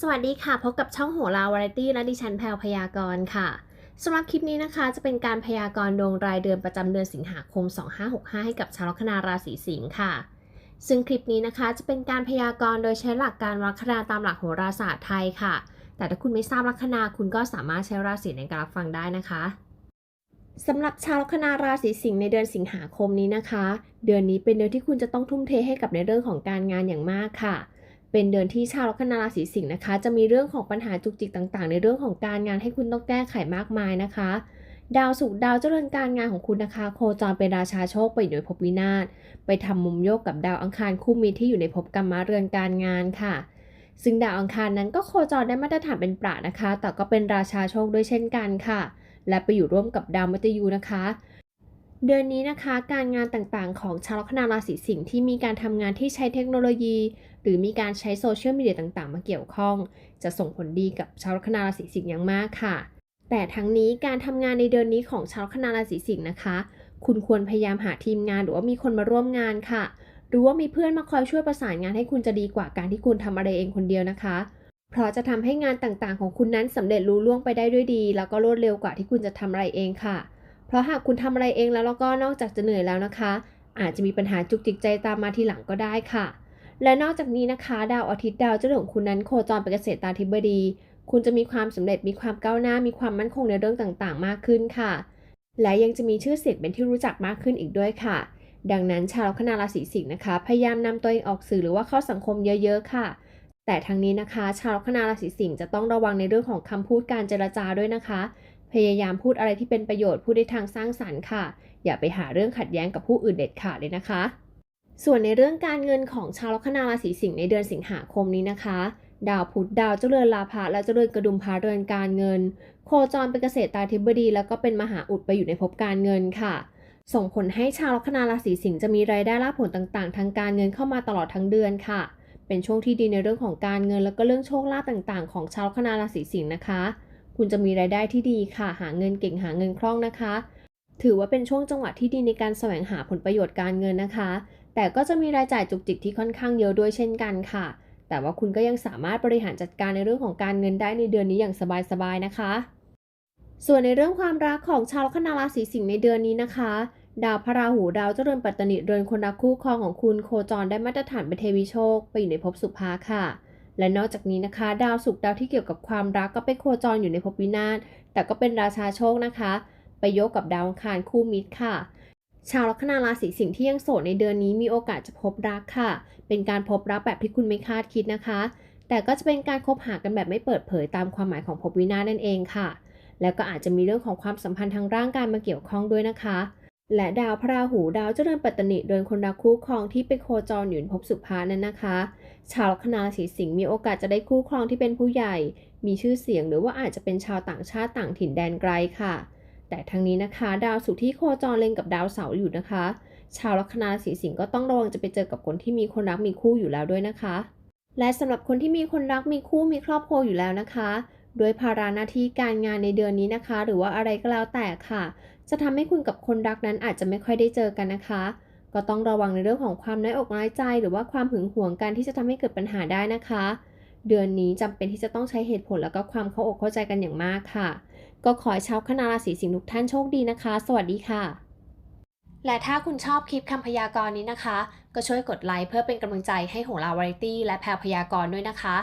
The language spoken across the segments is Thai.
สวัสดีค่ะ พบกับช่องโหราวาไรตี้และดิฉันแพลวพยากรณ์ค่ะสำหรับคลิปนี้นะคะ จะเป็นการพยากรณ์ดวงรายเดือนประจำเดือนสิงหาคม 2565 ให้กับชาวลัคนาราศีสิงค์ค่ะ ซึ่งคลิปนี้นะคะจะเป็นการพยากรณ์โดยใช้หลักการวัดลัคนาตามหลักโหราศาสตร์ไทยค่ะ แต่ถ้าคุณไม่ทราบลัคนาคุณก็สามารถใช้ราศีในการรับฟังได้นะคะสำหรับชาวลัคนาราศีสิงห์ในเดือนสิงหาคมนี้นะคะ เดือนนี้เป็นเดือนที่คุณจะต้องทุ่มเทให้กับในเรื่องของการงานอย่างมากค่ะ เป็นเดือนที่ชาวลัคนาราศีสิงห์นะคะ จะมีเรื่องของปัญหาจุกจิกต่างๆ ในเรื่องของการงานให้คุณต้องแก้ไขมากมายนะคะ ดาวศุกร์ดาวเจริญการงานของคุณนะคะ โคจรเป็นราชาโชคไปอยู่ในภพวินาศไปทำมุมโยกกับดาวอังคารคู่มิตรที่อยู่ในภพกรรมะเรือนการงานค่ะ ซึ่งดาวอังคารนั้นก็โคจรได้มาตรฐานเป็นประนะคะ แต่ก็เป็นราชาโชคด้วยเช่นกันค่ะ และไปอยู่ร่วมกับดาวมัตยูนะคะ เดือนนี้นะคะการงานต่างๆ ของชาวลัคนาราศีสิงห์ที่มีการทำงานที่ใช้เทคโนโลยี หรือมีการใช้โซเชียลมีเดียต่างๆ มาเกี่ยวข้อง จะส่งผลดีกับชาวลัคนาราศีสิงห์อย่างมากค่ะ แต่ทั้งนี้การทำงานในเดือนนี้ของชาวลัคนาราศีสิงห์นะคะ คุณควรพยายามหาทีมงานหรือว่ามีคนมาร่วมงานค่ะ หรือว่ามีเพื่อนมาคอยช่วยประสานงานให้คุณจะดีกว่าการที่คุณทำอะไรเองคนเดียวนะคะ เพราะจะทำให้งานต่างๆ ของคุณนั้นสำเร็จรุ่ล่วงไปได้ด้วยดี แล้วก็รวดเร็วกว่าที่คุณจะทำอะไรเองค่ะ เพราะหากคุณทำอะไรเองแล้วแล้วก็นอกจากจะเหนื่อยแล้วนะคะ อาจจะมีปัญหาจุกจิกใจตามมาทีหลังก็ได้ค่ะ และนอกจากนี้นะคะ ดาวอาทิตย์ดาวเจ้าของคุณนั้นโคจรเป็นเกษตรตาธิบดี คุณจะมีความสำเร็จมีความก้าวหน้ามีความมั่นคงในเรื่องต่างๆ มากขึ้นค่ะ และยังจะมีชื่อเสียงเป็นที่รู้จักมากขึ้นอีกด้วยค่ะ ดังนั้นชาวลัคนาราศีสิงห์นะคะ พยายามนำตัวเองออกสื่อหรือว่าเข้าสังคมเยอะๆค่ะ แต่ทางนี้นะคะ ชาวลัคนาราศีสิงห์จะต้องระวังในเรื่องของคำพูดการเจรจาด้วยนะคะ พยายามพูดอะไรที่เป็นประโยชน์พูดในทางสร้างสรรค์ค่ะ อย่าไปหาเรื่องขัดแย้งกับผู้อื่นเด็ดขาดเลยนะคะ ส่วนในเรื่องการเงินของชาวลัคนาราศีสิงห์ในเดือนสิงหาคมนี้นะคะ ดาวพุธดาวเจริญลาภะและเจริญกระดุมพาเรือนการเงิน โคจรเป็นเกษตรตาธิบดี แล้วก็เป็นมหาอุดไปอยู่ในภพการเงินค่ะส่งผลให้ชาวลัคนาราศีสิงห์จะมีรายได้รับผลต่างๆ ทางการเงินเข้ามาตลอดทั้งเดือนค่ะ เป็นช่วงที่ดีในเรื่องของการเงิน แล้วก็เรื่องโชคลาภต่างๆ ของชาวลัคนาราศีสิงห์นะคะ คุณจะมีรายได้ที่ดีค่ะ หาเงินเก่งหาเงินคล่องนะคะ ถือว่าเป็นช่วงจังหวะที่ดีในการแสวงหาผลประโยชน์การเงินนะคะ แต่ก็จะมีรายจ่ายจุกจิกที่ค่อนข้างเยอะด้วยเช่นกันค่ะ แต่ว่าคุณก็ยังสามารถบริหารจัดการในเรื่องของการเงินได้ในเดือนนี้อย่างสบายๆนะคะ ส่วนในเรื่องความรักของชาวลัคนาราศีสิงห์ในเดือนนี้นะคะ ดาวพระราหูดาวเจริญปัตตนิเรือนคนรักคู่ครองของคุณโคจรได้มาตรฐานเป็นเทวีโชค ไปอยู่ในภพสุภาค่ะ และนอกจากนี้นะคะ ดาวศุกร์ดาวที่เกี่ยวกับความรักก็ไปโคจรอยู่ในภพวินาศแต่ก็เป็นราชาโชคนะคะ ไปโยกกับดาวอังคารคู่มิตรค่ะ ชาวลัคนาราศีสิงห์ที่ยังโสดในเดือนนี้มีโอกาสจะพบรักค่ะ เป็นการพบรักแบบที่คุณไม่คาดคิดนะคะ แต่ก็จะเป็นการคบหากันแบบไม่เปิดเผยตามความหมายของภพวินาศนั่นเองค่ะ แล้วก็อาจจะมีเรื่องของความสัมพันธ์ทางร่างกายมาเกี่ยวข้องด้วยนะคะและดาวพระราหูดาวเจริญปัตตนิเดินคนรักคู่ครองที่ไปโคจรอยู่ในภพสุภานั้นนะคะ ชาวลัคนาราศีสิงห์มีโอกาสจะได้คู่ครองที่เป็นผู้ใหญ่ มีชื่อเสียงหรือว่าอาจจะเป็นชาวต่างชาติต่างถิ่นแดนไกลค่ะ แต่ทั้งนี้นะคะ ดาวศุที่โคจรเล็งกับดาวเสาร์อยู่นะคะ ชาวลัคนาราศีสิงห์ก็ต้องระวังจะไปเจอกับคนที่มีคนรักมีคู่อยู่แล้วด้วยนะคะ และสำหรับคนที่มีคนรักมีคู่มีครอบครัวอยู่แล้วนะคะโดยภาระหน้าที่การงานในเดือนนี้นะคะ หรือว่าอะไรก็แล้วแต่ค่ะ จะทำให้คุณกับคนรักนั้นอาจจะไม่ค่อยได้เจอกันนะคะ ก็ต้องระวังในเรื่องของความน้อยอกน้อยใจ หรือว่าความหึงหวงกันที่จะทำให้เกิดปัญหาได้นะคะ เดือนนี้จำเป็นที่จะต้องใช้เหตุผลแล้วก็ความเข้าอกเข้าใจกันอย่างมากค่ะ ก็ขอให้ชาวคณาราศีสิงห์ทุกท่านโชคดีนะคะ สวัสดีค่ะ และถ้าคุณชอบคลิปคำพยากรณ์นี้นะคะ ก็ช่วยกดไลค์เพื่อเป็นกำลังใจให้โหราวาไรตี้และแพรพยากรณ์ด้วยนะคะ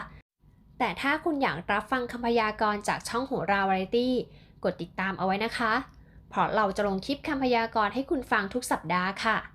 แต่ถ้าคุณอยากรับฟังคำพยากรณ์จากช่องโหราวาไรตี้กดติดตามเอาไว้นะคะเพราะเราจะลงคลิปคำพยากรณ์ให้คุณฟังทุกสัปดาห์ค่ะ